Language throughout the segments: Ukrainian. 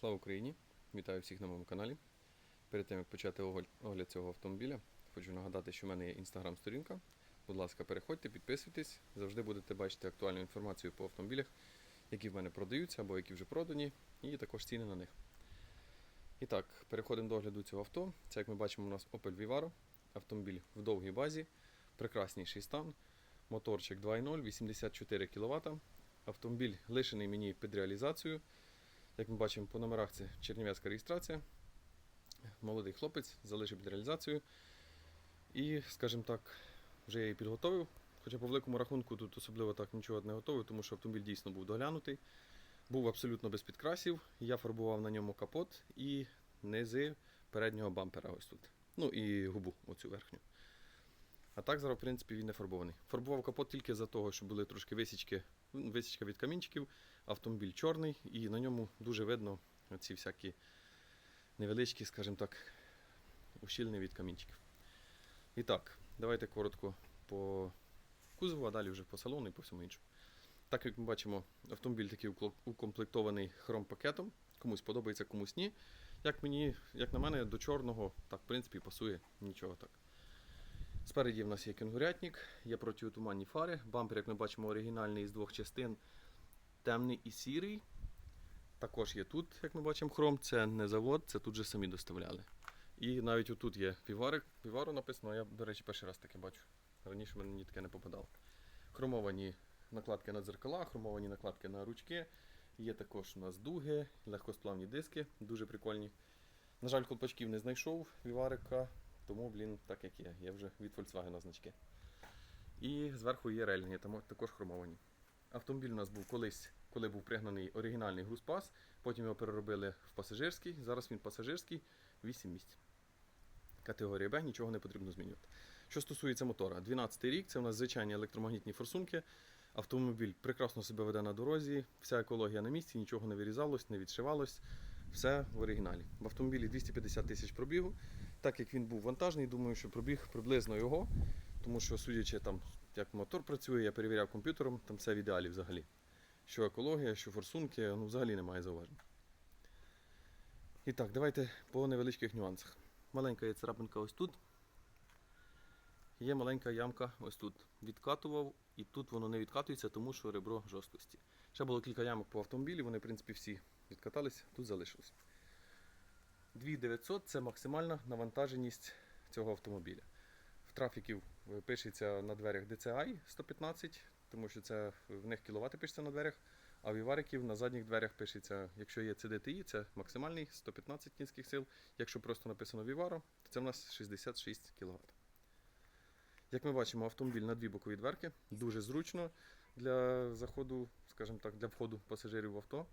Слава Україні! Вітаю всіх на моєму каналі. Перед тим як почати огляд цього автомобіля, хочу нагадати, що в мене є інстаграм-сторінка. Будь ласка, переходьте, підписуйтесь, завжди будете бачити актуальну інформацію по автомобілях, які в мене продаються або які вже продані, і також ціни на них. І так, переходимо до огляду цього авто. Це, як ми бачимо, у нас Opel Vivaro. Автомобіль в довгій базі, прекрасніший стан, моторчик 2.0, 84 кВт. Автомобіль лишений мені під реалізацію. Як ми бачимо по номерах, це чернівецька реєстрація. Молодий хлопець залишив під реалізацію. І, скажімо так, вже я її підготовив. Хоча по великому рахунку тут особливо так нічого не готовий, тому що автомобіль дійсно був доглянутий. Був абсолютно без підкрасів. Я фарбував на ньому капот і низи переднього бампера ось тут. Ну і губу, оцю верхню. А так зараз, в принципі, він не фарбований. Фарбував капот тільки за того, що були трошки висічки, ну, висічка від камінчиків. Автомобіль чорний, і на ньому дуже видно ці всякі невеличкі, скажімо так, ущільни від камінчиків. І так, давайте коротко по кузову, а далі вже по салону і по всьому іншому. Так як ми бачимо, автомобіль такий укомплектований хром-пакетом. Комусь подобається, комусь ні. Як мені, як на мене, до чорного, так, в принципі, пасує нічого так. Спереді в нас є кенгурятник, є протиотуманні фари. Бампер, як ми бачимо, оригінальний з двох частин темний і сірий. Також є тут, як ми бачимо, хром. Це не завод, це тут же самі доставляли. І навіть отут є піварик. Півару написано, я, до речі, перший раз таке бачу. Раніше мені таке не попадало. Хромовані накладки на дзеркала, хромовані накладки на ручки. Є також у нас дуги, легкосплавні диски, дуже прикольні. На жаль, колпачків не знайшов віварика, тому, блін, так як є. Я вже від Volkswagen значки. І зверху є рельги, там також хромовані. Автомобіль у нас був колись, коли був пригнаний оригінальний грузпас, потім його переробили в пасажирський. Зараз він пасажирський 8 місць. Категорія Б, нічого не потрібно змінювати. Що стосується мотора, 12 рік, це у нас звичайні електромагнітні форсунки. Автомобіль прекрасно себе веде на дорозі, вся екологія на місці, нічого не вирізалось, не відшивалось. Все в оригіналі. В автомобілі 250 тисяч пробігу. Так як він був вантажний, думаю, що пробіг приблизно його, тому що, судячи там, як мотор працює, я перевіряв комп'ютером, там все в ідеалі взагалі. Що екологія, що форсунки, ну взагалі немає зауважень. І так, давайте по невеличких нюансах. Маленька є царапинка ось тут. Є маленька ямка ось тут. Відкатував, і тут воно не відкатується, тому що ребро жорсткості. Ще було кілька ямок по автомобілі, вони, в принципі, всі відкатались, тут залишилось. 2900 це максимальна навантаженість цього автомобіля. В трафіків е, пишеться на дверях DCI 115, тому що це в них кіловати пишеться на дверях, а в Івариків на задніх дверях пишеться, якщо є CDTI, це максимальний 115 кінських сил. Якщо просто написано Vivaro, то це в нас 66 кВт. Як ми бачимо, автомобіль на дві бокові дверки, дуже зручно для заходу, скажімо так, для входу пасажирів в авто.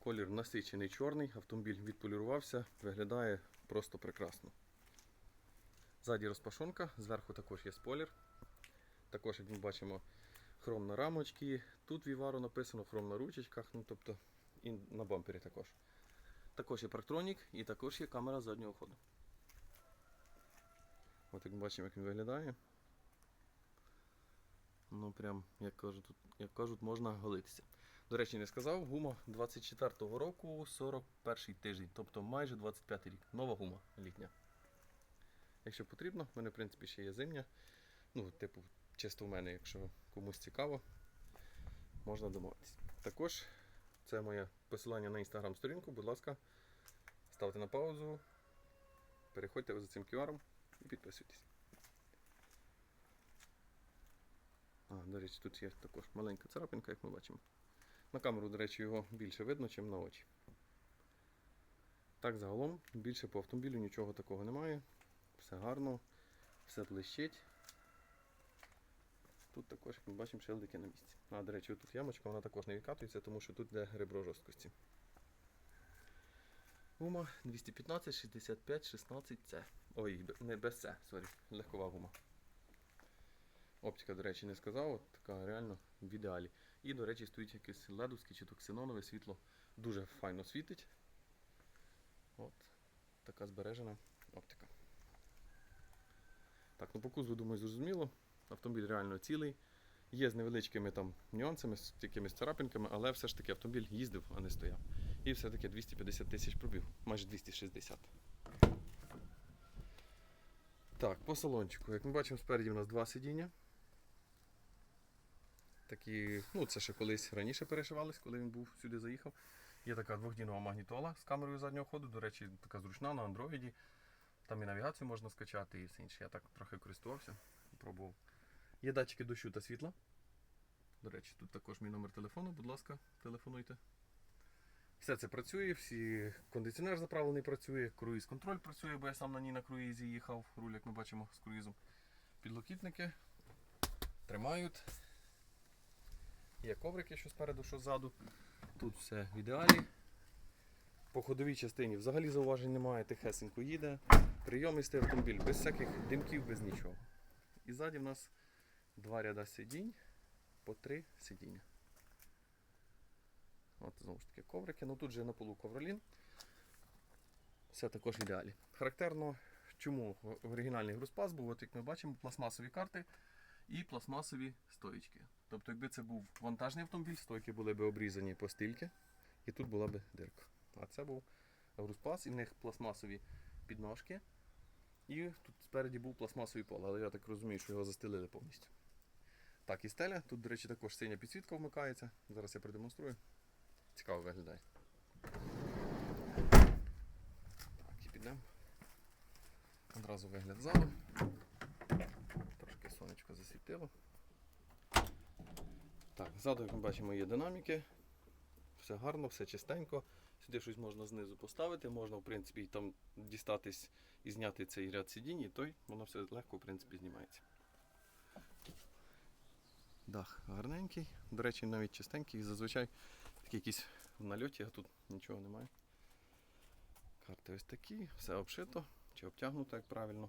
Колір насичений чорний, автомобіль відполірувався, виглядає просто прекрасно. Ззаді розпашонка, зверху також є спойлер. Також, як ми бачимо, хром на рамочці. Тут Vivaro написано, хром на ручечках, ну тобто і на бампері також. Також є парктронік і також є камера заднього ходу. От як ми бачимо, як він виглядає. Ну прям, як кажуть, як кажуть, можна голитися. До речі, не сказав, гума 24-го року, 41 тиждень, тобто майже 25 рік. Нова гума літня. Якщо потрібно, в мене в принципі ще є зимня. Ну, типу, чисто в мене, якщо комусь цікаво, можна домовитися. Також це моє посилання на інстаграм-сторінку, будь ласка, ставте на паузу, переходьте за цим QR і підписуйтесь. А, до речі, тут є також маленька царапинка, як ми бачимо. На камеру, до речі, його більше видно, ніж на очі. Так, загалом, більше по автомобілю нічого такого немає. Все гарно, все блищить. Тут також, як ми бачимо, шилдики на місці. А, до речі, тут ямочка, вона також не відкатується, тому що тут йде ребро жорсткості. Гума 215, 65, 16 c Ой, не без С, сорі, легкова гума. Оптика, до речі, не сказав, от така реально в ідеалі. І, до речі, стоїть якесь ледовське чи то ксенонове світло. Дуже файно світить. От, така збережена оптика. Так, ну по кузову, думаю, зрозуміло. Автомобіль реально цілий. Є з невеличкими там нюансами, з якимись царапинками, але все ж таки автомобіль їздив, а не стояв. І все-таки 250 тисяч пробіг, майже 260. Так, по салончику. Як ми бачимо, спереді у нас два сидіння. Такі, ну це ще колись раніше перешивались, коли він був сюди заїхав. Є така двохдінова магнітола з камерою заднього ходу. До речі, така зручна на андроїді. Там і навігацію можна скачати і все інше. Я так трохи користувався, пробував. Є датчики дощу та світла. До речі, тут також мій номер телефону, будь ласка, телефонуйте. Все це працює, всі кондиціонер заправлений працює, круїз контроль працює, бо я сам на ній на круїзі їхав, руль, як ми бачимо, з круїзом. Підлокітники тримають. Є коврики, що спереду, що ззаду. Тут все в ідеалі. По ходовій частині взагалі зауважень немає, тихесенько їде. Прийомистий автомобіль, без всяких димків, без нічого. І ззаді в нас два ряда сидінь, по три сидіння. От знову ж таки коврики. Ну тут же на полу ковролін. Все також в ідеалі. Характерно, чому оригінальний грузпас був, от як ми бачимо, пластмасові карти і пластмасові стоїчки. Тобто, якби це був вантажний автомобіль, стойки були б обрізані по стільки, і тут була б дирка. А це був грузпас, і в них пластмасові підножки. І тут спереді був пластмасовий пол, але я так розумію, що його застелили повністю. Так, і стеля. Тут, до речі, також синя підсвітка вмикається. Зараз я продемонструю. Цікаво виглядає. Так, і підемо. Одразу вигляд залу. Трошки засвітило. Так, ззаду, як ми бачимо, є динаміки. Все гарно, все чистенько. Сюди щось можна знизу поставити, можна, в принципі, там дістатись і зняти цей ряд сидінь, і той воно все легко, в принципі, знімається. Дах гарненький. До речі, навіть чистенький. Зазвичай такий якийсь в нальоті, а тут нічого немає. Карти ось такі, все обшито чи обтягнуто, як правильно.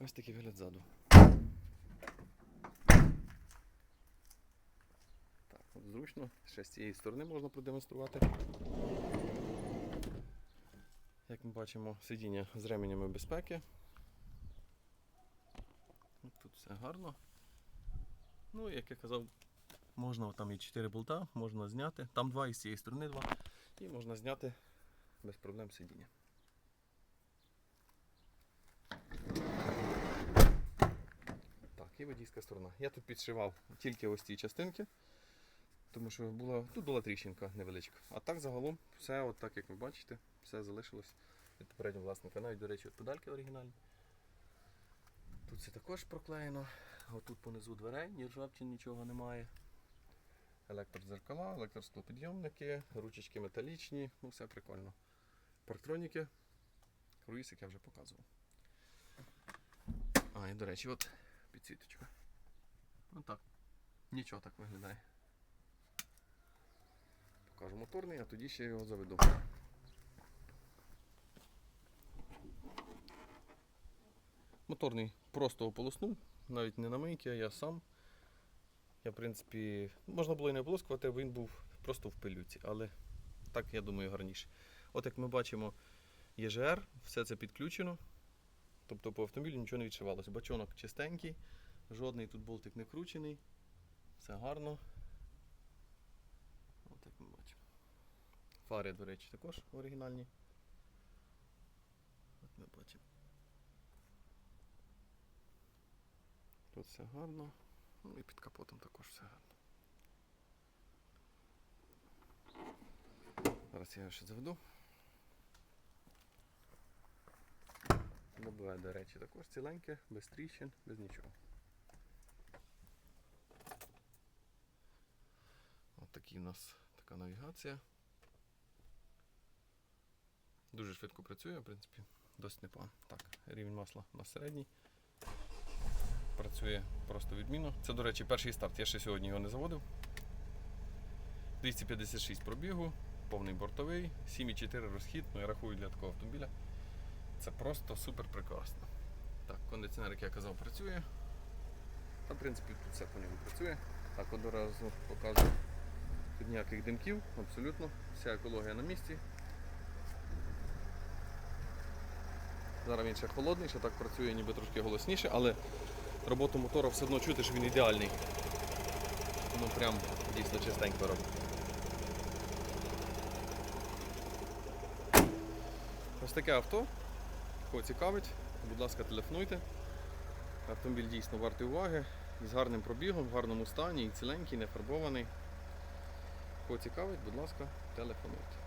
Ось такий вигляд ззаду. Так, от зручно. Ще з цієї сторони можна продемонструвати. Як ми бачимо, сидіння з ременями безпеки. Тут все гарно. Ну, як я казав, можна там і 4 болта, можна зняти. Там два і з цієї сторони два. І можна зняти без проблем сидіння. І сторона. Я тут підшивав тільки ось ці частинки, тому що була, тут була тріщинка невеличка. А так загалом все, от так як ви бачите, все залишилось від попереднього власника. Навіть, до речі, от педальки оригінальні. Тут все також проклеєно. А тут понизу дверей, ні ржавчин, нічого немає. Електродзеркала, електросклопідйомники, ручечки металічні, ну все прикольно. Парктроніки, круїз, як я вже показував. А, і до речі, от підсвіточка. Ну так. Нічого так виглядає. Покажу моторний, а тоді ще його заведу. Моторний просто ополоснув, навіть не на мийки, а я сам. Я, в принципі, можна було і не ополоскувати, він був просто в пилюці, але так, я думаю, гарніше. От як ми бачимо, ЄЖР, все це підключено. Тобто по автомобілю нічого не відшивалося. Бачонок чистенький, жодний тут болтик не вкручений. Все гарно. От як ми бачимо. Фари, до речі, також оригінальні. От ми бачимо. Тут все гарно. Ну і під капотом також все гарно. Зараз я його ще заведу. Добиває, до речі, також ціленьке, без тріщин, без нічого. Такий у нас така навігація. Дуже швидко працює, в принципі, досить непогано. Так, рівень масла на середній. Працює просто відмінно. Це, до речі, перший старт. Я ще сьогодні його не заводив. 256 пробігу, повний бортовий, 7,4 розхід, ну я рахую для такого автомобіля. Це просто супер прекрасно. Так, кондиціонер, як я казав, працює. Та, в принципі, тут все по ньому працює. Так, одразу покажу. Тут ніяких димків, абсолютно, вся екологія на місці. Зараз він ще холодний, ще так працює, ніби трошки голосніше, але роботу мотора все одно чути, що він ідеальний. Тому прям дійсно чистенько робить. Ось таке авто, кого цікавить, будь ласка, телефонуйте. Автомобіль дійсно вартий уваги, з гарним пробігом, в гарному стані, і ціленький, нефарбований. Кого цікавить, будь ласка, телефонуйте.